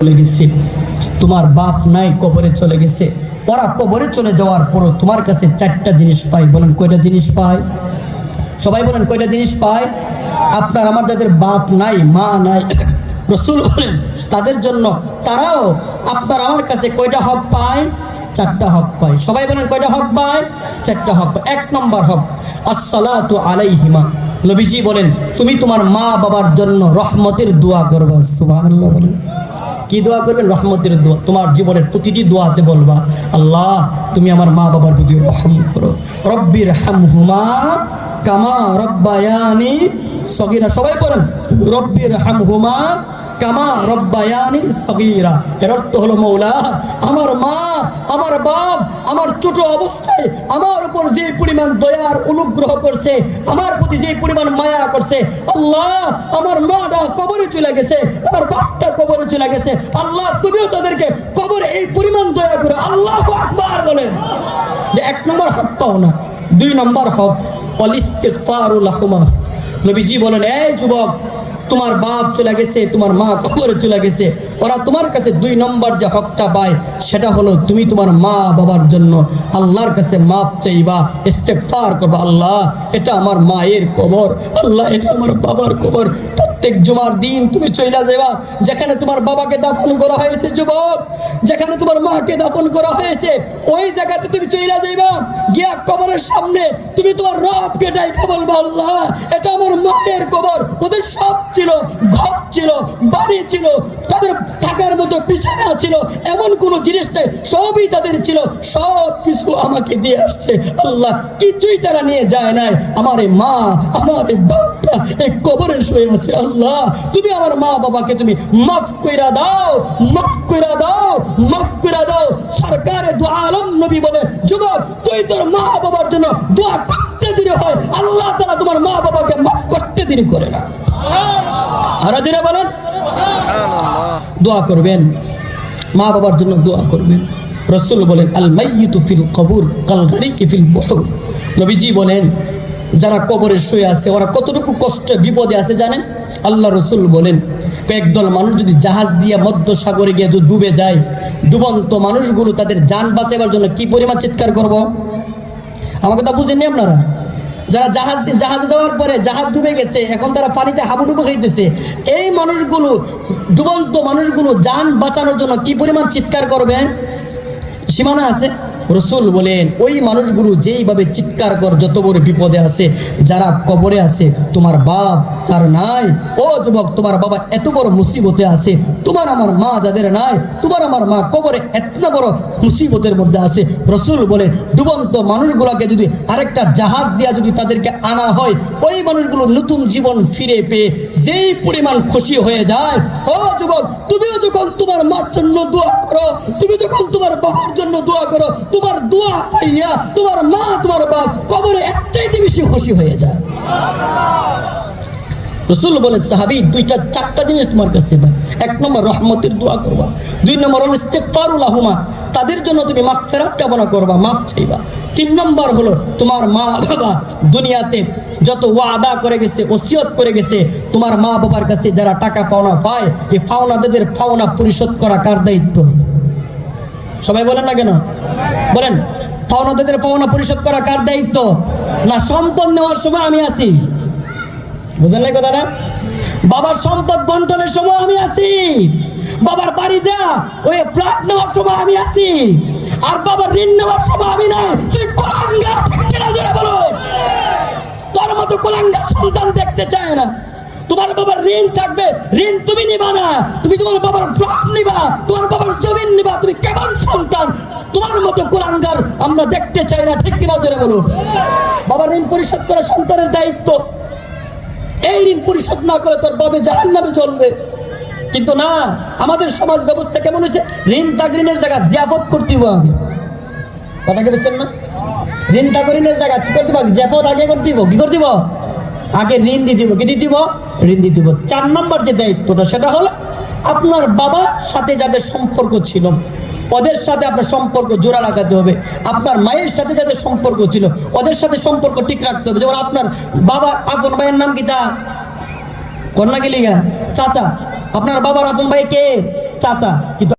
চলে গেছে। তোমার বাপ নাই, কবরে চলে গেছে। ওরা কবরে চলে যাওয়ার পরও তোমার কাছে চারটা জিনিস পায় বলেন, কয়টা জিনিস পায় সবাই বলেন, কয়টা জিনিস পায় আপনার, আমার যাদের বাপ নাই, মা নাই, রসুল বলেন, তাদের জন্য তারাও আপনার, আমার কাছে কয়টা হক পায়? চারটা হক পায়। সবাই বলেন, কয়টা হক পায়? চারটা হক এক নম্বর হক, আসসালাতু আলাইহিমা। নবীজি বলেন, তুমি তোমার মা বাবার জন্য রহমতের দোয়া করবা, সুবহানাল্লাহ বলেন। কি দোয়া করবেন? রহমতের দোয়া। তোমার জীবনের প্রতিটি দোয়াতে বলবা, আল্লাহ, তুমি আমার মা বাবার প্রতি রহম করো। রব্বির হামহুমা কামা রব্বায়ানি সগিরা। সবাই বলেন রব্বির হামহুমা কামা রব্বায়ানি সগিরা। এর অর্থ হলো, মৌলা, আমার মা, আমার বাপ, আমার ছোট অবস্থায় আমার উপর যে পরিমাণ দয়ার অনুগ্রহ করছে, আমার প্রতি যে পরিমাণ মায়া করছে, আল্লাহ, আমার মাটা কবরে চলে গেছে, আমার বাপটা কবরে চলে গেছে। আল্লাহ, তুমিও তাদেরকে কবর এই পরিমাণ দয়া করে। আল্লাহ আকবার বলেন। যে এক নম্বর হক পাও না, দুই নম্বর হক অলিস্তিকফারুল আহমা নবীজি বলেন, এই যুবক তোমার বাপ চলে গেছে, তোমার মা কবরে চলে গেছে। ওরা তোমার কাছে দুই নম্বর যে হকটা পায়, সেটা হলো তুমি তোমার মা বাবার জন্য আল্লাহর কাছে মাপ চাইবা ইস্তেকফার করবা। আল্লাহ, এটা আমার মায়ের কবর, আল্লাহ, এটা আমার বাবার কবর। প্রত্যেক জুমার দিন তুমি চইলা যাবা যেখানে তোমার বাবাকে দাফন করা হয়েছে, যুবক, যেখানে তোমার মাকে দাফন করা হয়েছে, ওই জায়গাতে তুমি চইলা যাইবা। কবরের সামনে তুমি তোমার রবকে ডাইকা বলবা, আল্লাহ, এটা আমার মায়ের কবর। ওদের সব ছিল, ঘর ছিল, বাড়ি ছিল, তাদের থাকার মতো বিছানা ছিল, এমন কোনো জিনিস নেই, সবই তাদের ছিল, সব কিছু আমাকে দিয়ে আসছে। আল্লাহ, কিছুই তারা নিয়ে যায় নাই। আমার এই মা, আমার এই বাপটা এই কবরে শুয়ে আছে। আল্লাহ, তুমি আমার মা বাবাকে তুমি মাফ কইরা দাও, মাফ কইরা দাও, মাফ কইরা দাও। সরকারে দোয়া আলম নবী বলে দেরি করে না। আরও জেনে বলেন? দোয়া করবেন। মা বাবার জন্য দোয়া করবেন। রসুল বলেন আল মাইয়িতু ফিল কবুর, কাল গারিকি ফিল বহর। নবীজি বলেন, যারা কবরে শুয়ে আছে, ওরা কতটুকু কষ্ট বিপদে আছে জানেন? আল্লাহ রসুল বলেন একদল মানুষ যদি জাহাজ দিয়ে মধ্য সাগরে গিয়ে যদি ডুবে যায়, ডুবন্ত মানুষগুলো তাদের যান বাঁচাবার জন্য কি পরিমাণ চিৎকার করব? আমাকে তা বুঝেননি আপনারা? যারা জাহাজ জাহাজ যাওয়ার পরে জাহাজ ডুবে গেছে, এখন তারা পানিতে হাবুডুবু খাইতেছে। এই মানুষগুলো, ডুবন্ত মানুষগুলো যান বাঁচানোর জন্য কি পরিমাণ চিৎকার করবে? সীমানা আছে? রসুল বলেন, ওই মানুষগুলো যেইভাবে চিৎকার কর, যত বড় বিপদে আছে, যারা কবরে আছে, তোমার বাপ যার নাই, ও যুবক, তোমার বাবা এত বড় মুসিবতে আছে, তোমার আমার মা যাদের নাই, তোমার আমার মা কবরে এত বড় মুসিবতের মধ্যে আছে। রসুল বলেন, ডুবন্ত মানুষগুলোকে যদি আরেকটা জাহাজ দিয়া যদি তাদেরকে আনা হয়, ওই মানুষগুলো নতুন জীবন ফিরে পেয়ে যেই পরিমাণ খুশি হয়ে যায়, ও যুবক, তুমিও যখন তোমার মার জন্য দোয়া করো, তুমি যখন তোমার বাবার জন্য দোয়া করো তোমার দোয়া পাইয়া তোমার মা, তোমার বাপ কবরে একটাইতে বেশি খুশি হয়ে যায়। রসুল সাহাবি, দুইটা, চারটা জিনিস তোমার কাছে এক নম্বর, রহমতের দোয়া করবা। দুই নম্বর হলো ইস্তেকফারুল আহমা তাদের জন্য তুমি মাফ ফেরাত কামনা করবা, মাফ চাইবা। তিন নম্বর হলো, তোমার মা বাবা দুনিয়াতে যত ওয়াদা করে গেছে, ওসিয়ত করে গেছে, তোমার মা বাবার কাছে যারা টাকা পাওনা পায়, এই পাওনাদের পাওনা পরিশোধ করা কার দায়িত্ব? সবাই বলেন না কেন? বলেন পাওনাদের পাওনা পরিশোধ করা কার দায়িত্ব? না, সম্পদ নেওয়ার সময় আমি আছি। বুঝলেন না কথাটা? বাবার সম্পদ বন্টনের সময় আমি আছি। বাবার বাড়ি দেয়া, ওই ফ্ল্যাট নেওয়ার সময় আমি আছি। আর বাবার ঋণ নেওয়ার সময় আমি নাই। তুই কোলাঙ্গা কিনা জোরে বলো। তোর মতো কোলাঙ্গা সন্তান দেখতে চায় না। তোমার বাবার ঋণ থাকবে, ঋণ তুমি নিবা না। তুমি তোমার বাবার ফ্ল্যাট নিবা। তোমার বাবার সন্তান, তোমার মতো কোলাঙ্গার আমরা দেখতে চাই না, ঠিক কিনা জোরে বলুন? বাবার ঋণ পরিশোধ করা সন্তানের দায়িত্ব। এই ঋণ পরিশোধ না করে তোর বাবে জাহান নামে চলবে। কিন্তু না, আমাদের সমাজ ব্যবস্থা কেমন হয়েছে? ঋণ তাগরিনের জায়গা জিয়াফত করতে হবে আগে। কথা কি বুঝছেন না? ঋণ তাগরিনের জায়গা কি করতে হবে জিয়াফত আগে করতে হবে কি করতে হবে আগে ঋণ দিয়ে দিব কি দিয়ে দিব ঋণ দিয়ে দিব চার নম্বর যে দায়িত্বটা, সেটা হলো আপনার বাবার সাথে যাদের সম্পর্ক ছিল ওদের সাথে আপনার সম্পর্ক জোড়া লাগাতে হবে। আপনার মায়ের সাথে যাদের সম্পর্ক ছিল, ওদের সাথে সম্পর্ক ঠিক রাখতে হবে। যেমন আপনার বাবা, আপন ভাইয়ের নাম কি তা? কন্যা গেলি চাচা। আপনার বাবার আপন ভাই কে? চাচা। কিন্তু